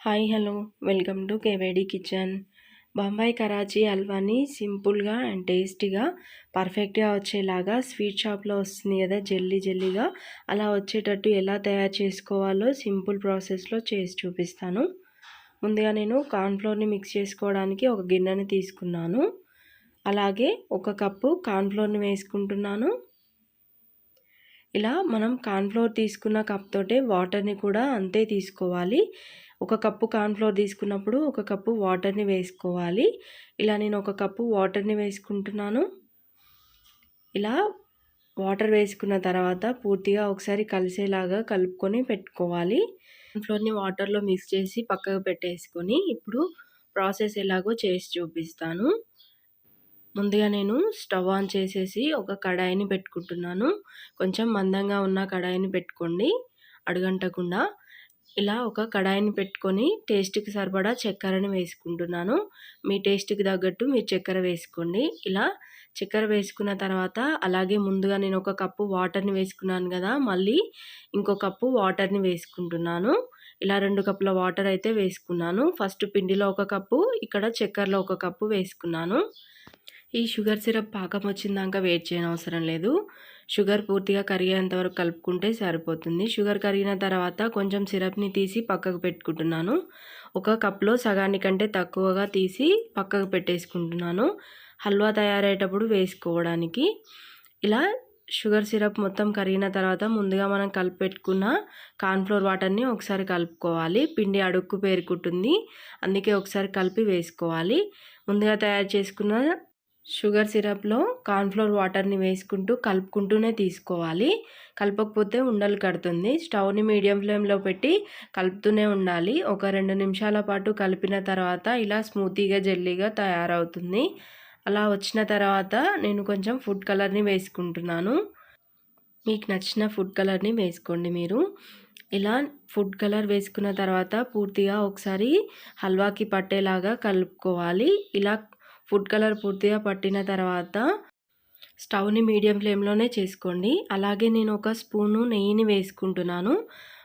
Hi hello. Welcome to K V D kitchen. Bombay Karachi హల్వాని సింపుల్గా and టేస్టీగా పర్ఫెక్ట్గా వచ్చేలాగా స్వీట్ షాప్లో వస్తుంది కదా జల్లీ జల్లీగా అలా వచ్చేటట్టు ఎలా తయారు చేసుకోవాలో సింపుల్ ప్రాసెస్లో చేసి చూపిస్తాను. ముందుగా నేను కార్న్ఫ్లోర్ని మిక్స్ చేసుకోవడానికి ఒక గిన్నెని తీసుకున్నాను. అలాగే ఒక కప్పు కార్న్ఫ్లోర్ని వేసుకుంటున్నాను. ఇలా మనం కార్న్ఫ్లోర్ తీసుకున్న కప్ తోటే వాటర్ని కూడా అంతే తీసుకోవాలి. ఒక కప్పు కార్న్ఫ్లోర్ తీసుకున్నప్పుడు ఒక కప్పు వాటర్ని వేసుకోవాలి. ఇలా నేను ఒక కప్పు వాటర్ని వేసుకుంటున్నాను. ఇలా వాటర్ వేసుకున్న తర్వాత పూర్తిగా ఒకసారి కలిసేలాగా కలుపుకొని పెట్టుకోవాలి. కార్న్ఫ్లోర్ని వాటర్లో మిక్స్ చేసి పక్కకు పెట్టేసుకొని ఇప్పుడు ప్రాసెస్ ఎలాగో చేసి చూపిస్తాను. ముందుగా నేను స్టవ్ ఆన్ చేసేసి ఒక కడాయిని పెట్టుకుంటున్నాను. కొంచెం మందంగా ఉన్న కడాయిని పెట్టుకోండి. అడుగంటకుండా ఇలా ఒక కడాయిని పెట్టుకొని టేస్ట్కి సరిపడా చక్కెరని వేసుకుంటున్నాను. మీ టేస్ట్కి తగ్గట్టు మీరు చక్కెర వేసుకోండి. ఇలా చక్కెర వేసుకున్న తర్వాత అలాగే ముందుగా నేను ఒక కప్పు వాటర్ని వేసుకున్నాను కదా మళ్ళీ ఇంకో కప్పు వాటర్ని వేసుకుంటున్నాను. ఇలా రెండు కప్పుల వాటర్ అయితే వేసుకున్నాను. ఫస్ట్ పిండిలో ఒక కప్పు ఇక్కడ చక్కెరలో ఒక కప్పు వేసుకున్నాను. ఈ షుగర్ సిరప్ పాకం వచ్చిందాక వెయిట్ చేయనవసరం లేదు. షుగర్ పూర్తిగా కరిగేంత వరకు కలుపుకుంటే సరిపోతుంది. షుగర్ కరిగిన తర్వాత కొంచెం సిరప్ని తీసి పక్కకు పెట్టుకుంటున్నాను. ఒక కప్లో సగానికంటే తక్కువగా తీసి పక్కకు పెట్టేసుకుంటున్నాను. హల్వా తయారయ్యేటప్పుడు వేసుకోవడానికి. ఇలా షుగర్ సిరప్ మొత్తం కరిగిన తర్వాత ముందుగా మనం కలిపి పెట్టుకున్న కార్న్ఫ్లోర్ వాటర్ని ఒకసారి కలుపుకోవాలి. పిండి అడుక్కు పేరుకుంటుంది అందుకే ఒకసారి కలిపి వేసుకోవాలి. ముందుగా తయారు చేసుకున్న షుగర్ సిరప్లో కార్న్ఫ్లోర్ వాటర్ని వేసుకుంటూ కలుపుకుంటూనే తీసుకోవాలి. కలపకపోతే ఉండలు కడుతుంది. స్టవ్ని మీడియం ఫ్లేమ్లో పెట్టి కలుపుతూనే ఉండాలి. ఒక రెండు నిమిషాల పాటు కలిపిన తర్వాత ఇలా స్మూతీగా జెల్లీగా తయారవుతుంది. అలా వచ్చిన తర్వాత నేను కొంచెం ఫుడ్ కలర్ని వేసుకుంటున్నాను. మీకు నచ్చిన ఫుడ్ కలర్ని వేసుకోండి మీరు. ఇలా ఫుడ్ కలర్ వేసుకున్న తర్వాత పూర్తిగా ఒకసారి హల్వాకి పట్టేలాగా కలుపుకోవాలి. ఇలా ఫుడ్ కలర్ పూర్తిగా పట్టిన తర్వాత స్టవ్ని మీడియం ఫ్లేమ్లోనే చేసుకోండి. అలాగే నేను ఒక స్పూను నెయ్యిని వేసుకుంటున్నాను.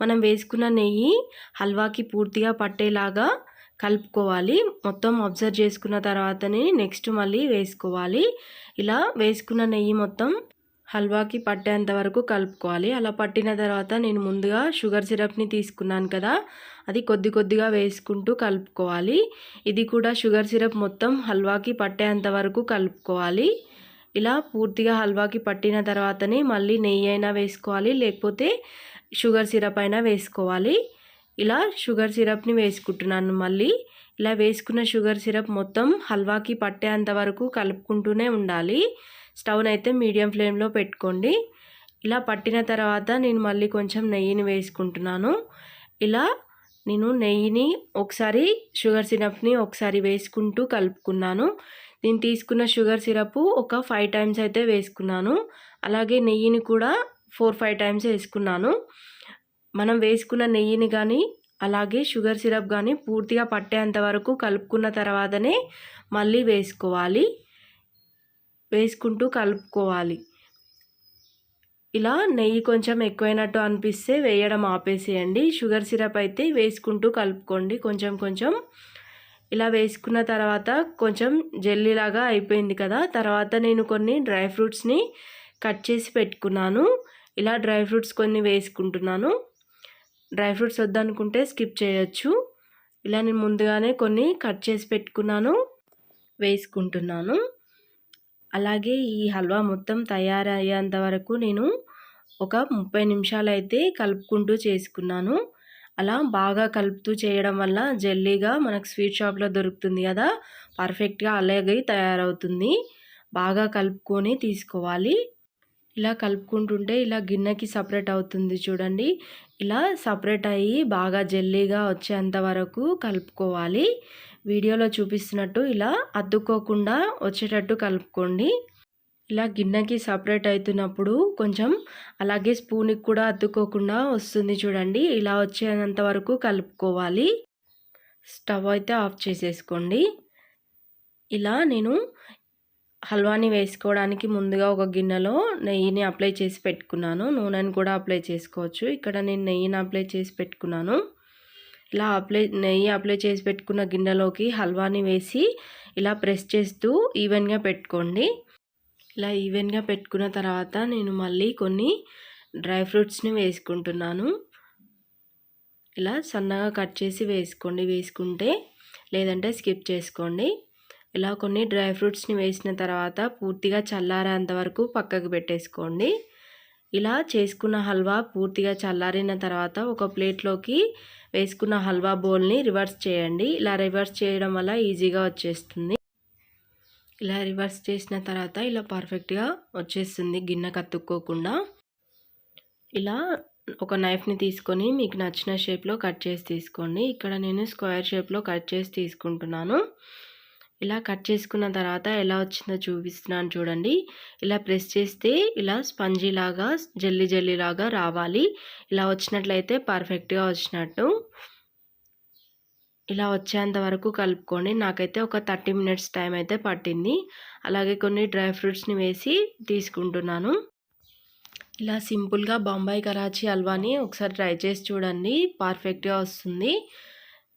మనం వేసుకున్న నెయ్యి హల్వాకి పూర్తిగా పట్టేలాగా కలుపుకోవాలి. మొత్తం అబ్జర్వ్ చేసుకున్న తర్వాతనే నెక్స్ట్ మళ్ళీ వేసుకోవాలి. ఇలా వేసుకున్న నెయ్యి మొత్తం హల్వాకి పట్టేంత వరకు కలుపుకోవాలి. అలా పట్టిన తర్వాత నేను ముందుగా షుగర్ సిరప్ని తీసుకున్నాను కదా అది కొద్ది కొద్దిగా వేసుకుంటూ కలుపుకోవాలి. ఇది కూడా షుగర్ సిరప్ మొత్తం హల్వాకి పట్టేంత వరకు కలుపుకోవాలి. ఇలా పూర్తిగా హల్వాకి పట్టిన తర్వాతనే మళ్ళీ నెయ్యి అయినా వేసుకోవాలి లేకపోతే షుగర్ సిరప్ అయినా వేసుకోవాలి. ఇలా షుగర్ సిరప్ని వేసుకుంటున్నాను మళ్ళీ. ఇలా వేసుకున్న షుగర్ సిరప్ మొత్తం హల్వాకి పట్టేంత వరకు కలుపుకుంటూనే ఉండాలి. స్టవ్ని అయితే మీడియం ఫ్లేమ్లో పెట్టుకోండి. ఇలా పట్టిన తర్వాత నేను మళ్ళీ కొంచెం నెయ్యిని వేసుకుంటున్నాను. ఇలా నేను నెయ్యిని ఒకసారి షుగర్ సిరప్ని ఒకసారి వేసుకుంటూ కలుపుకున్నాను. నేను తీసుకున్న షుగర్ సిరప్ ఒక ఫైవ్ టైమ్స్ అయితే వేసుకున్నాను. అలాగే నెయ్యిని కూడా ఫోర్ ఫైవ్ టైమ్స్ వేసుకున్నాను. మనం వేసుకున్న నెయ్యిని కానీ అలాగే షుగర్ సిరప్ కానీ పూర్తిగా పట్టేంత వరకు కలుపుకున్న తర్వాతనే మళ్ళీ వేసుకోవాలి. వేసుకుంటూ కలుపుకోవాలి. ఇలా నెయ్యి కొంచెం ఎక్కువైనట్టు అనిపిస్తే వేయడం ఆపేసేయండి. షుగర్ సిరప్ అయితే వేసుకుంటూ కలుపుకోండి. కొంచెం కొంచెం. ఇలా వేసుకున్న తర్వాత కొంచెం జెల్లీలాగా అయిపోయింది కదా. తర్వాత నేను కొన్ని డ్రై ఫ్రూట్స్ని కట్ చేసి పెట్టుకున్నాను. ఇలా డ్రై ఫ్రూట్స్ కొన్ని వేసుకుంటున్నాను. డ్రై ఫ్రూట్స్ వద్దనుకుంటే స్కిప్ చేయొచ్చు. ఇలా నేను ముందుగానే కొన్ని కట్ చేసి పెట్టుకున్నాను. వేసుకుంటున్నాను. అలాగే ఈ హల్వా మొత్తం తయారయ్యేంత వరకు నేను ఒక ముప్పై నిమిషాలు అయితే కలుపుకుంటూ చేసుకున్నాను. అలా బాగా కలుపుతూ చేయడం వల్ల జెల్లీగా మనకు స్వీట్ షాప్లో దొరుకుతుంది కదా! పర్ఫెక్ట్గా అలాగే తయారవుతుంది. బాగా కలుపుకొని తీసుకోవాలి. ఇలా కలుపుకుంటుంటే ఇలా గిన్నెకి సపరేట్ అవుతుంది చూడండి. ఇలా సపరేట్ అయ్యి బాగా జెల్లీగా వచ్చేంత వరకు కలుపుకోవాలి. వీడియోలో చూపిస్తున్నట్టు ఇలా అద్దుకోకుండా వచ్చేటట్టు కలుపుకోండి. ఇలా గిన్నెకి సపరేట్ అవుతున్నప్పుడు కొంచెం అలాగే స్పూన్కి కూడా అద్దుకోకుండా వస్తుంది చూడండి. ఇలా వచ్చేంత వరకు కలుపుకోవాలి. స్టవ్ అయితే ఆఫ్ చేసేసుకోండి. ఇలా నేను హల్వాని వేసుకోవడానికి ముందుగా ఒక గిన్నెలో నెయ్యిని అప్లై చేసి పెట్టుకున్నాను. నూనెని కూడా అప్లై చేసుకోవచ్చు. ఇక్కడ నేను నెయ్యిని అప్లై చేసి పెట్టుకున్నాను. ఇలా అప్లై నెయ్యి అప్లై చేసి పెట్టుకున్న గిన్నెలోకి హల్వాని వేసి ఇలా ప్రెస్ చేస్తూ ఈవెన్గా పెట్టుకోండి. ఇలా ఈవెన్గా పెట్టుకున్న తర్వాత నేను మళ్ళీ కొన్ని డ్రై ఫ్రూట్స్ని వేసుకుంటున్నాను. ఇలా సన్నగా కట్ చేసి వేసుకోండి. వేసుకుంటే లేదంటే స్కిప్ చేసుకోండి. ఇలా కొన్ని డ్రై ఫ్రూట్స్ని వేసిన తర్వాత పూర్తిగా చల్లారేంత వరకు పక్కకు పెట్టేసుకోండి. ఇలా చేసుకున్న హల్వా పూర్తిగా చల్లారిన తర్వాత ఒక ప్లేట్లోకి వేసుకున్న హల్వా బౌల్ని రివర్స్ చేయండి. ఇలా రివర్స్ చేయడం వల్ల ఈజీగా వచ్చేస్తుంది. ఇలా రివర్స్ చేసిన తర్వాత ఇలా పర్ఫెక్ట్గా వచ్చేస్తుంది గిన్నె కత్తుక్కోకుండా. ఇలా ఒక నైఫ్ని తీసుకొని మీకు నచ్చిన షేప్లో కట్ చేసి తీసుకోండి. ఇక్కడ నేను స్క్వేర్ షేప్లో కట్ చేసి తీసుకుంటున్నాను. ఇలా కట్ చేసుకున్న తర్వాత ఎలా వచ్చిందో చూపిస్తున్నాను చూడండి. ఇలా ప్రెస్ చేస్తే ఇలా స్పంజీలాగా జల్లి లాగా రావాలి. ఇలా వచ్చినట్లయితే పర్ఫెక్ట్గా వచ్చినట్టు. ఇలా వచ్చేంత వరకు కలుపుకోండి. నాకైతే ఒక థర్టీ మినిట్స్ టైం అయితే పట్టింది. అలాగే కొన్ని డ్రై ఫ్రూట్స్ని వేసి తీసుకుంటున్నాను. ఇలా సింపుల్గా బొంబాయి కరాచీ హల్వాని ఒకసారి ట్రై చేసి చూడండి. పర్ఫెక్ట్గా వస్తుంది.